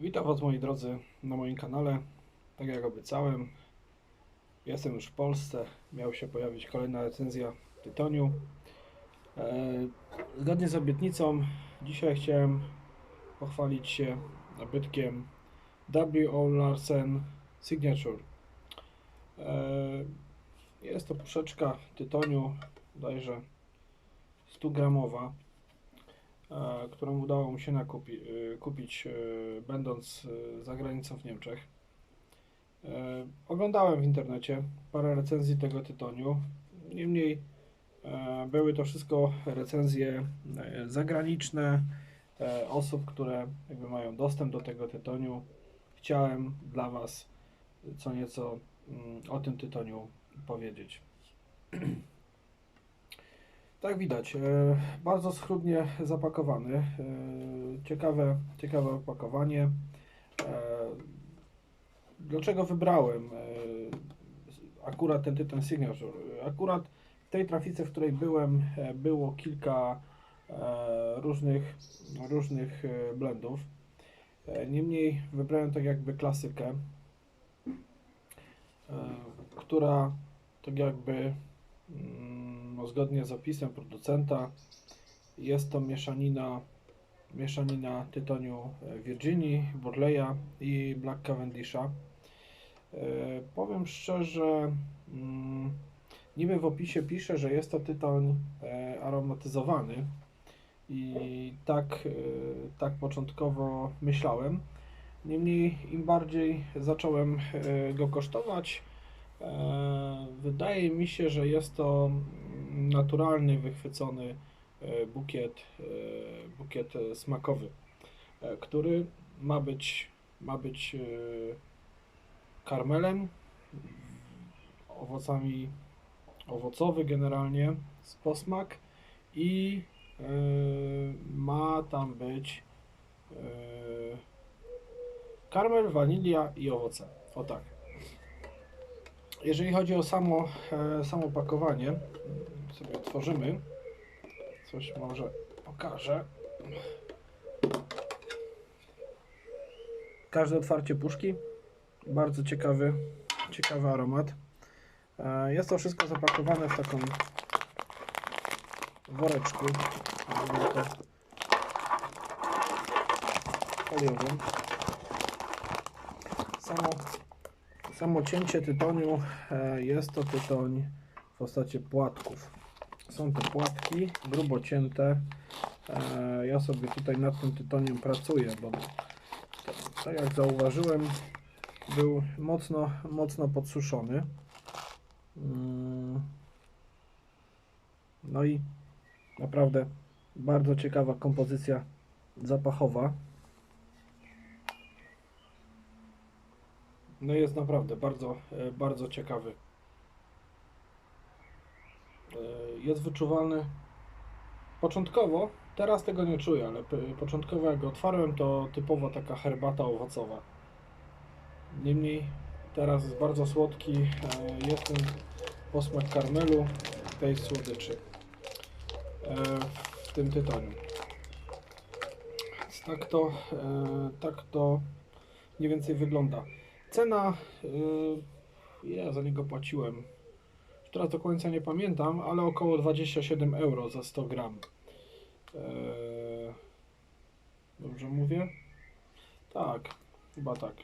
Witam Was moi drodzy na moim kanale. Tak jak obiecałem, jestem już w Polsce. Miała się pojawić kolejna recenzja tytoniu. E, Zgodnie z obietnicą, dzisiaj chciałem pochwalić się nabytkiem W.O. Larsen Signature. E, Jest to puszeczka tytoniu, bodajże 100 gramowa którą udało mi się nakupi, e, kupić e, będąc e, za granicą w Niemczech. E, Oglądałem w internecie parę recenzji tego tytoniu. Niemniej e, były to wszystko recenzje e, zagraniczne e, osób, które jakby mają dostęp do tego tytoniu. Chciałem dla Was co nieco mm, o tym tytoniu powiedzieć. Tak widać, e, bardzo schludnie zapakowany. e, Ciekawe, ciekawe opakowanie. E, Dlaczego wybrałem akurat ten Titan Signature? Akurat w tej trafice, w której byłem, było kilka różnych, różnych blendów. Niemniej wybrałem tak jakby klasykę, która tak jakby Mm, no, zgodnie z opisem producenta jest to mieszanina mieszanina tytoniu e, Virginii, Burleya i Black Cavendisha. E, powiem szczerze, mm, niby w opisie pisze, że jest to tytoń e, aromatyzowany i tak, e, tak początkowo myślałem. Niemniej im bardziej zacząłem e, go kosztować, Wydaje mi się, że jest to naturalny, wychwycony e, bukiet, e, bukiet smakowy, e, który ma być, ma być karmelem, owocami owocowy generalnie, z posmak i ma tam być karmel, wanilia i owoce. O tak. Jeżeli chodzi o samo, samo pakowanie, sobie otworzymy. Coś może pokażę. Każde otwarcie puszki. Bardzo ciekawy, ciekawy aromat. E, Jest to wszystko zapakowane w taką woreczku. Foliowym. Samo Samo cięcie tytoniu e, jest to tytoń w postaci płatków. Są to płatki grubo cięte. E, Ja sobie tutaj nad tym tytoniem pracuję, bo tak jak zauważyłem, był mocno, mocno podsuszony. Mm. No i naprawdę bardzo ciekawa kompozycja zapachowa. No jest naprawdę bardzo, e, bardzo ciekawy. E, Jest wyczuwalny początkowo, teraz tego nie czuję, ale początkowo jak go otwarłem, to typowo taka herbata owocowa. Niemniej teraz jest bardzo słodki, e, jest ten posmak karmelu, tej słodyczy e, w tym tytoniu. Więc tak to, tak to mniej więcej wygląda. Cena, ja za niego płaciłem, teraz do końca nie pamiętam, ale około 27 euro za 100 gram. Eee, dobrze mówię? Tak, chyba tak.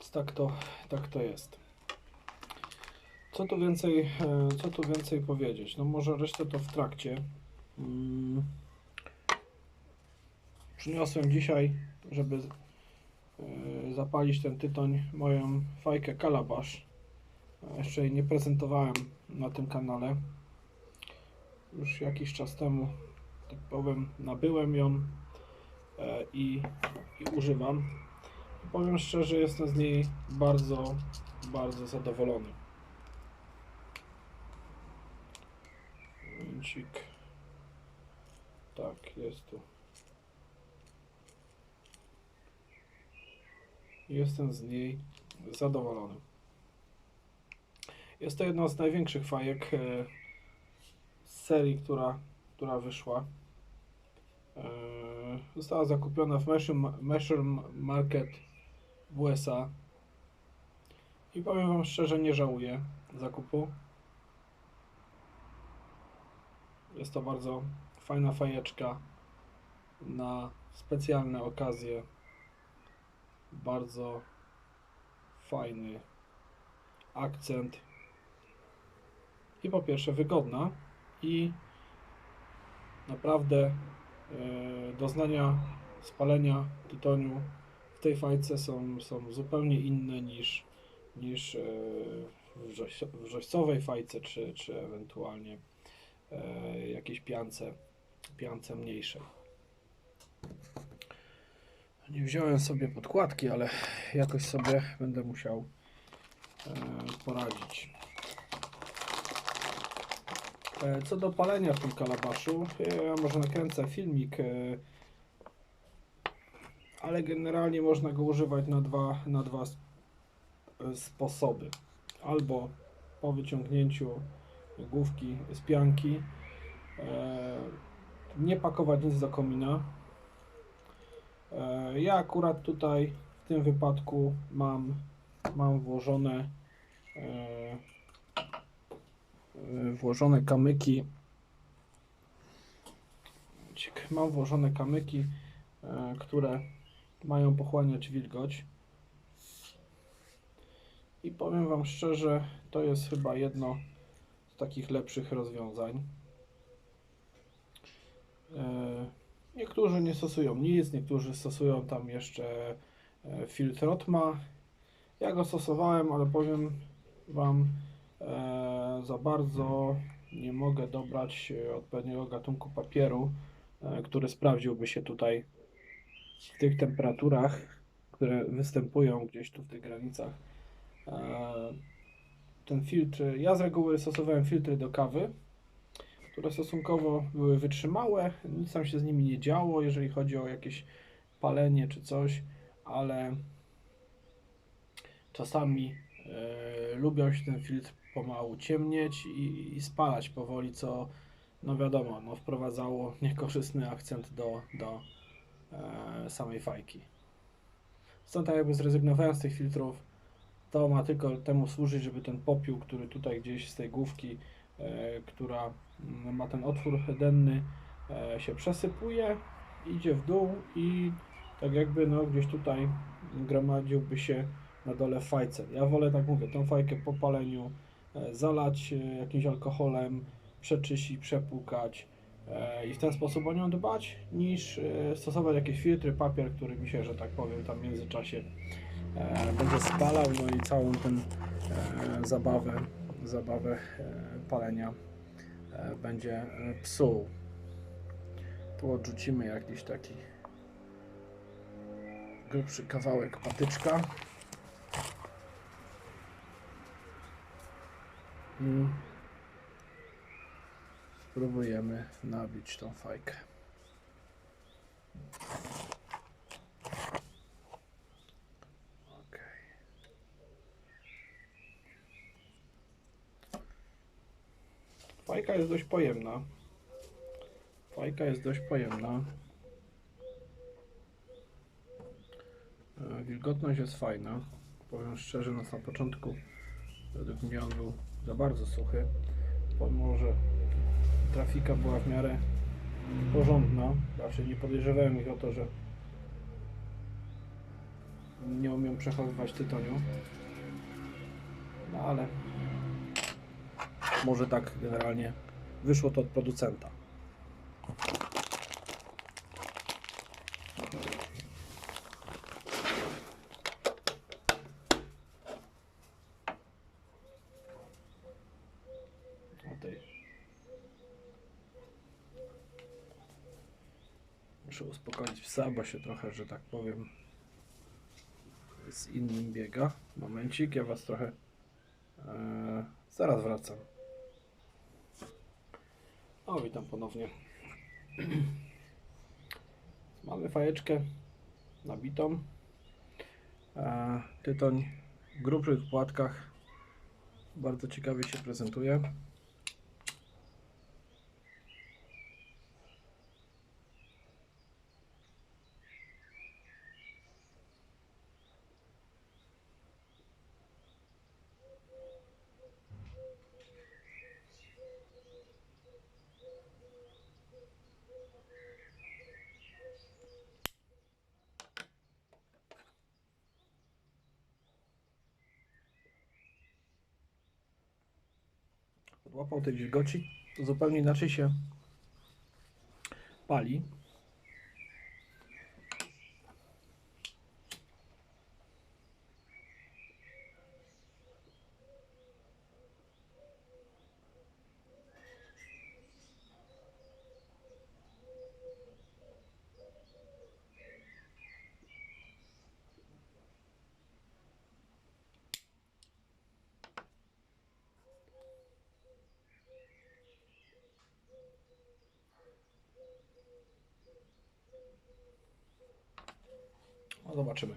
Więc tak to, tak to jest. Co tu więcej, e, co tu więcej powiedzieć? No może resztę to w trakcie. Mm. Przyniosłem dzisiaj, żeby e, zapalić ten tytoń, moją fajkę Kalabasz. Jeszcze jej nie prezentowałem na tym kanale. Już jakiś czas temu, tak powiem, nabyłem ją e, i, i używam. Powiem szczerze, jestem z niej bardzo, bardzo zadowolony. Momencik. Tak, jest tu. Jestem z niej zadowolony. Jest to jedna z największych fajek e, z serii, która, która wyszła. E, została zakupiona w Measure, Market w USA. I powiem Wam szczerze, nie żałuję zakupu. Jest to bardzo fajna fajeczka na specjalne okazje. Bardzo fajny akcent. I po pierwsze wygodna i naprawdę e, doznania spalenia tytoniu w tej fajce są, są zupełnie inne niż, niż e, w wrzoś- w wrzoścowej fajce, czy, czy ewentualnie e, jakiejś piance, piance mniejszej. Nie wziąłem sobie podkładki, ale jakoś sobie będę musiał poradzić. E, Co do palenia w tym kalabaszu, ja może nakręcę filmik, e, ale generalnie można go używać na dwa, na dwa e, sposoby. Albo po wyciągnięciu główki z pianki, e, nie pakować nic do komina. E, Ja akurat tutaj w tym wypadku mam, mam włożone e, e, włożone kamyki mam włożone kamyki, e, które mają pochłaniać wilgoć i powiem Wam szczerze, to jest chyba jedno z takich lepszych rozwiązań. E, Niektórzy nie stosują nic, niektórzy stosują tam jeszcze e, filtr Rotma. Ja go stosowałem, ale powiem Wam, e, za bardzo nie mogę dobrać e, odpowiedniego gatunku papieru, e, który sprawdziłby się tutaj w tych temperaturach, które występują gdzieś tu w tych granicach. E, ten filtr, ja z reguły stosowałem filtry do kawy, które stosunkowo były wytrzymałe, nic tam się z nimi nie działo, jeżeli chodzi o jakieś palenie czy coś, ale czasami lubią się ten filtr pomału ciemnieć i, i spalać powoli, co no wiadomo, no wprowadzało niekorzystny akcent do, do e, samej fajki. Stąd tak jakby zrezygnowałem z tych filtrów, to ma tylko temu służyć, żeby ten popiół, który tutaj gdzieś z tej główki, e, która mm, ma ten otwór denny, e, się przesypuje, idzie w dół i tak jakby no gdzieś tutaj gromadziłby się na dole fajce. Ja wolę, tak mówię, tą fajkę po paleniu zalać e, jakimś alkoholem, przeczyścić, przepłukać e, i w ten sposób o nią dbać, niż e, stosować jakieś filtry, papier, który mi się, że tak powiem, tam w międzyczasie e, będzie spalał, no i całą tę e, zabawę, zabawę e, palenia e, będzie e, psuł. Tu odrzucimy jakiś taki grubszy kawałek patyczka. I spróbujemy nabić tą fajkę. Fajka jest dość pojemna. Fajka jest dość pojemna. E, Wilgotność jest fajna. Powiem szczerze, no na początku według mnie on był za bardzo suchy. Pomimo, że trafika była w miarę porządna, raczej nie podejrzewałem ich o to, że nie umiem przechowywać tytoniu. No ale może tak generalnie wyszło to od producenta. O tej. Muszę bo się trochę, że tak powiem, z innym biega. Momencik, ja was trochę. e, zaraz wracam. O, witam ponownie. Mamy fajeczkę nabitą. E, tytoń w grubszych płatkach bardzo ciekawie się prezentuje. Łapał tej wilgoci, to zupełnie inaczej się pali. No zobaczymy.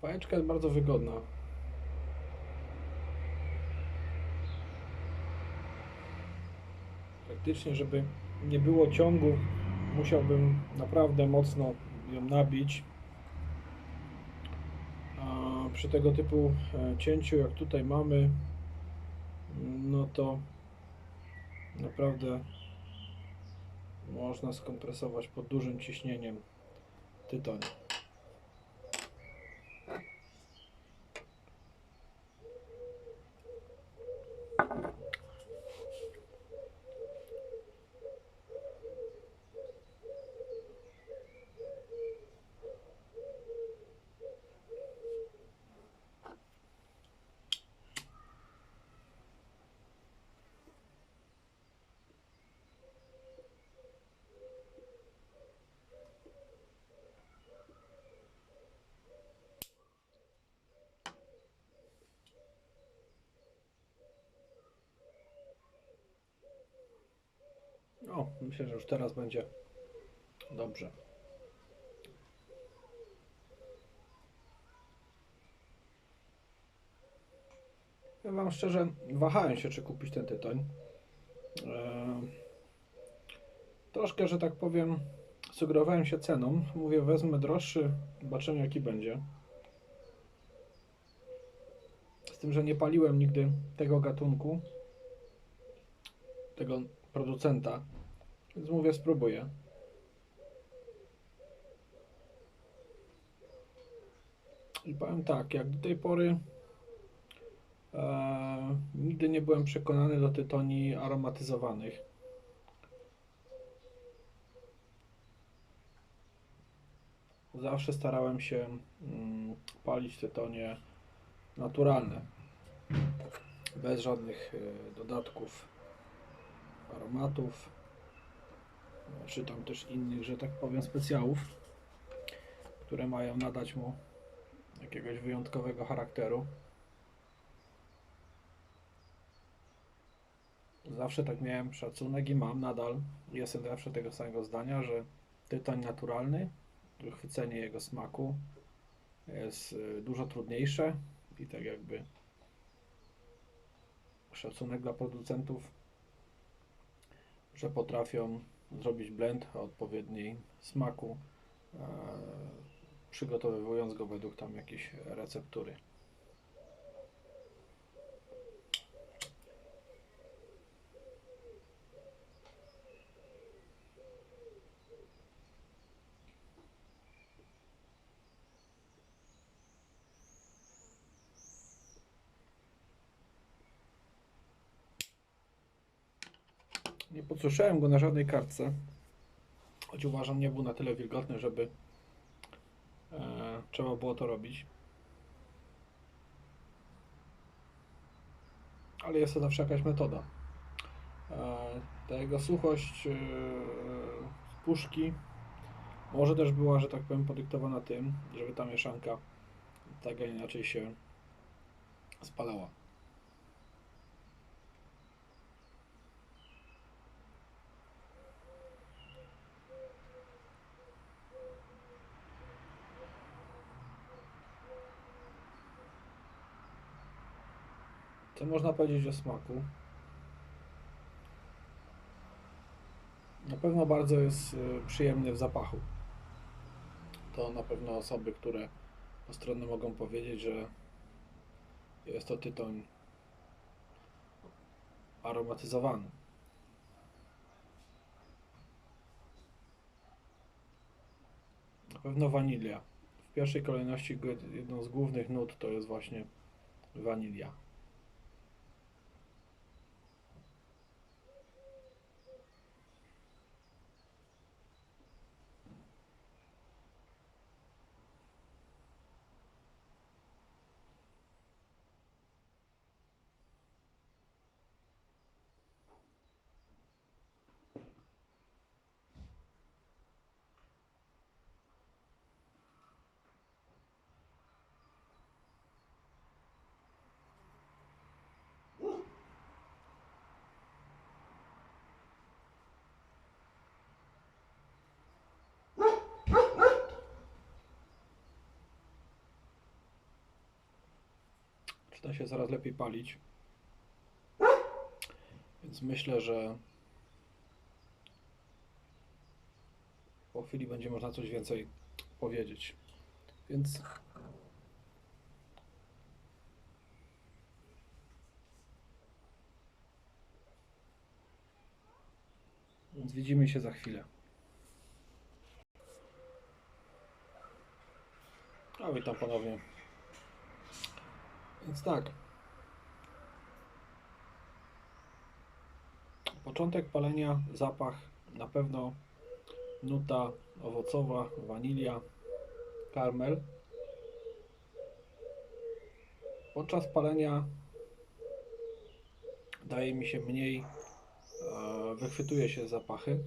Fajeczka jest bardzo wygodna. Praktycznie, żeby nie było ciągu, musiałbym naprawdę mocno ją nabić. A przy tego typu e, cięciu, jak tutaj mamy, no to naprawdę można skompresować pod dużym ciśnieniem tytoń. O, myślę, że już teraz będzie dobrze. Ja Wam szczerze wahałem się, czy kupić ten tytoń. Eee, troszkę, że tak powiem, sugerowałem się ceną. Mówię, wezmę droższy, zobaczymy jaki będzie. Z tym, że nie paliłem nigdy tego gatunku, tego producenta. Więc mówię, spróbuję. I powiem tak, jak do tej pory e, nigdy nie byłem przekonany do tytoni aromatyzowanych. Zawsze starałem się mm, palić tytonie naturalne, bez żadnych e, dodatków, aromatów czy tam też innych, że tak powiem, specjałów, które mają nadać mu jakiegoś wyjątkowego charakteru. Zawsze tak miałem szacunek i mam nadal. Jestem zawsze tego samego zdania, że tytoń naturalny, chwycenie jego smaku jest y, dużo trudniejsze i tak jakby szacunek dla producentów, że potrafią zrobić blend o odpowiedniej smaku, e, przygotowywując go według tam jakiejś receptury. Nie podsuszałem go na żadnej kartce, choć uważam nie był na tyle wilgotny, żeby e, trzeba było to robić. Ale jest to zawsze jakaś metoda. E, ta jego suchość e, z puszki może też była, że tak powiem, podyktowana tym, żeby ta mieszanka tak, a inaczej się spalała. Można powiedzieć o smaku? Na pewno bardzo jest y, przyjemny w zapachu. to na pewno osoby, które postronne mogą powiedzieć, że jest to tytoń aromatyzowany. Na pewno wanilia. W pierwszej kolejności jedną z głównych nut to jest właśnie wanilia. Zaczyna się coraz lepiej palić. Więc myślę, że po chwili będzie można coś więcej powiedzieć. Więc Więc widzimy się za chwilę. A witam ponownie. Więc tak. Początek palenia, zapach, na pewno nuta owocowa, wanilia, karmel. Podczas palenia daje mi się mniej, e, wychwytuje się zapachy.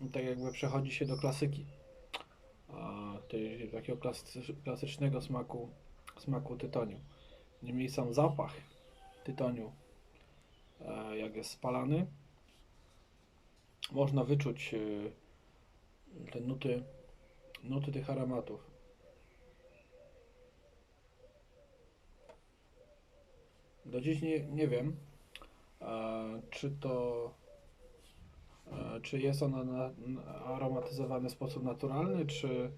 I tak jakby przechodzi się do klasyki a, tej, takiego klasy, klasycznego smaku, smaku tytoniu. Niemniej sam zapach tytoniu, e, jak jest spalany, można wyczuć e, te nuty, nuty tych aromatów. Do dziś nie, nie wiem, e, czy to Czy jest ona na, na, aromatyzowana w sposób naturalny, czy,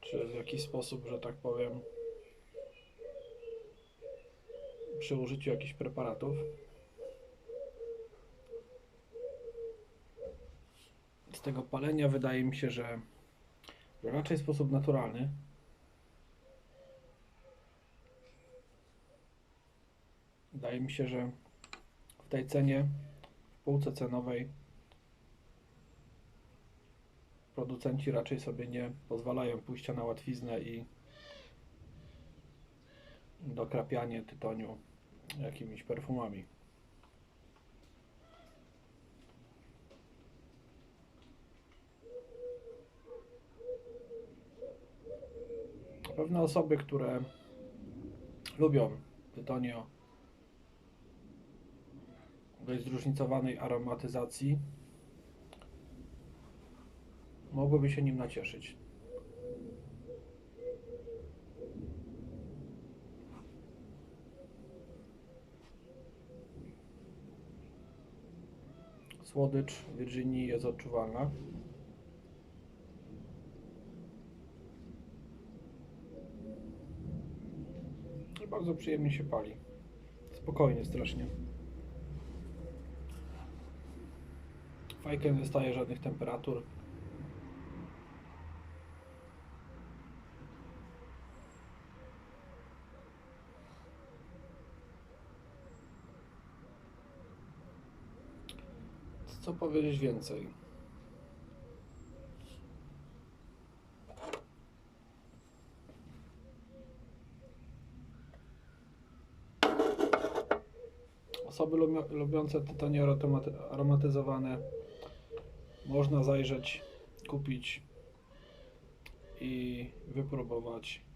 czy w jakiś sposób, że tak powiem, przy użyciu jakichś preparatów? Z tego palenia wydaje mi się, że, raczej sposób naturalny. Wydaje mi się, że w tej cenie, w półce cenowej, producenci raczej sobie nie pozwalają pójścia na łatwiznę i dokrapianie tytoniu jakimiś perfumami. Pewne osoby, które lubią tytonie o dość zróżnicowanej aromatyzacji, mogłyby się nim nacieszyć. Słodycz Virginii jest odczuwalna. Bardzo przyjemnie się pali. Spokojnie, strasznie. Fajkę nie dostaje żadnych temperatur. Co powiedzieć więcej? Osoby lubiące aromaty- aromatyzowane można zajrzeć, kupić i wypróbować.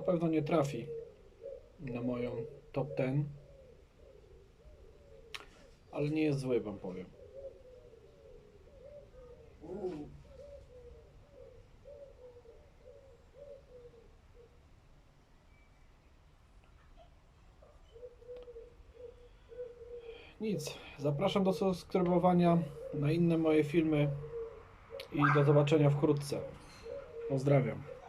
na pewno nie trafi na moją top ten, Ale nie jest zły, wam powiem. Nic. Zapraszam do subskrybowania na inne moje filmy i do zobaczenia wkrótce. Pozdrawiam.